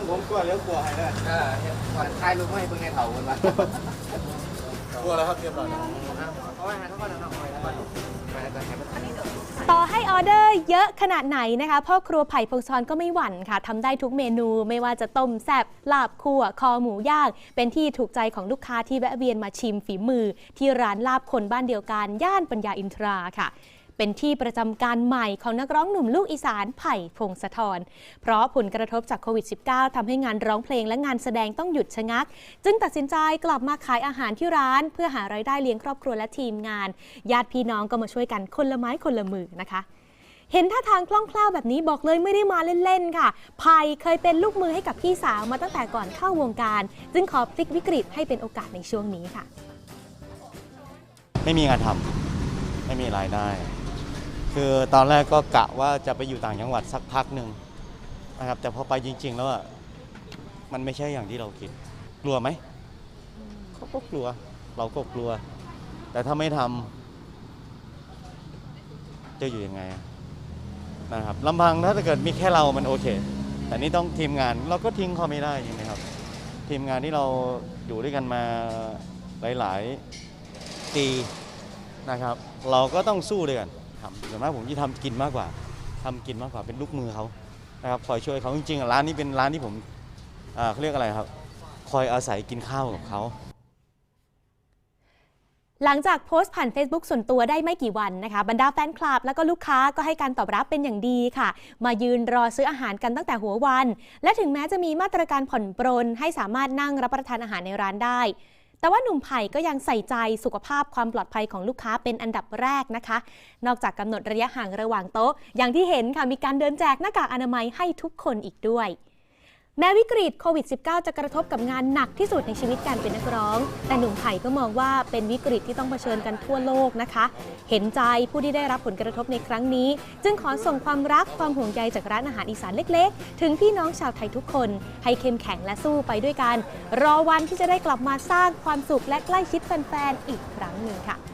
อนผมกลัวเลี้ยวกลัวให้ได้เออก่อนทายรูปให้เบิ่งในเถาคนวะกลัวแล้วครับเรียบร้อยแล้วเพราะว่าทั้งวันทั้งวันทั้งวันไปแล้วกันครับต่อให้ออเดอร์เยอะขนาดไหนนะคะพ่อครัวไผ่พงศธรก็ไม่หวั่นค่ะทำได้ทุกเมนูไม่ว่าจะต้มแซ่บลาบคั่วคอหมูย่าง เป็นที่ถูกใจของลูกค้าที่แวะเวียนมาชิมฝีมือ ที่ร้านลาบคนบ้านเดียวกัน ย่านปัญญาอินทราค่ะ เป็นที่ประจำการใหม่ของนักร้องหนุ่มลูกอีสานไผ่พงศธร เพราะผลกระทบจากโควิด -19 ทำให้งานร้องเพลงและงานแสดงต้องหยุดชะงัก จึงตัดสินใจกลับมาขายอาหารที่ร้าน เพื่อหารายได้เลี้ยงครอบครัวและทีมงาน ญาติพี่น้องก็มาช่วยกันคนละไม้คนละมือนะคะเห็นท่าทางคล่องแคล่วแบบนี้บอกเลยไม่ได้มาเล่น ๆ ค่ะภัยเคยเป็นลูกมือให้กับพี่สาวมาตั้งแต่ก่อนเข้าวงการ จึงขอพลิกวิกฤตให้เป็นโอกาสในช่วงนี้ค่ะ ไม่มีงานทำไม่มีรายได้ คือตอนแรกก็กะว่าจะไปอยู่ต่างจังหวัดสักพักหนึ่งนะครับ แต่พอไปจริง ๆ แล้วอะมันไม่ใช่อย่างที่เราคิด กลัวไหมเขาก็กลัว เราก็กลัว แต่ถ้าไม่ทำจะอยู่ยังไงอะนะครับลำพังถ้าเกิดมีแค่เรามันโอเค แต่นี่ต้องทีมงานเราก็ทิ้งเขาไม่ได้ใช่ไหมครับ ทีมงานที่เราอยู่ด้วยกันมาหลาย ๆ ปีนะครับ เราก็ต้องสู้ด้วยกัน ทำส่วนมากผมที่ทำกินมากกว่าทำกินมากกว่าเป็นลูกมือเขานะครับคอยช่วยเขาจริงๆร้านนี้เป็นร้านที่ผมเขาเรียกอะไรครับ คอยอาศัยกินข้าวกับเขาหลังจากโพสต์ผ่าน Facebook ส่วนตัวได้ไม่กี่วันนะคะ บรรดาแฟนคลับ แล้วก็ลูกค้าก็ให้การตอบรับเป็นอย่างดีค่ะ มายืนรอซื้ออาหารกันตั้งแต่หัววัน และถึงแม้จะมีมาตรการผ่อนปรนให้สามารถนั่งรับประทานอาหารในร้านได้ แต่ว่าหนุ่มไผ่ก็ยังใส่ใจสุขภาพความปลอดภัยของลูกค้าเป็นอันดับแรกนะคะ นอกจากกำหนดระยะห่างระหว่างโต๊ะ อย่างที่เห็นค่ะมีการเดินแจกหน้ากากอนามัยให้ทุกคนอีกด้วย แม้วิกฤตโควิด -19 จะกระทบกับงานหนักที่สุดในชีวิตการเป็นนักร้อง แต่หนุ่มไผ่ก็มองว่าเป็นวิกฤตที่ต้องเผชิญกันทั่วโลกนะคะ เห็นใจผู้ที่ได้รับผลกระทบในครั้งนี้ จึงขอส่งความรักความห่วงใยจากร้านอาหารอีสานเล็กๆ ถึงพี่น้องชาวไทยทุกคน ให้เข้มแข็งและสู้ไปด้วยกัน รอวันที่จะได้กลับมาสร้างความสุขและใกล้ชิดแฟนๆอีกครั้งหนึ่งค่ะ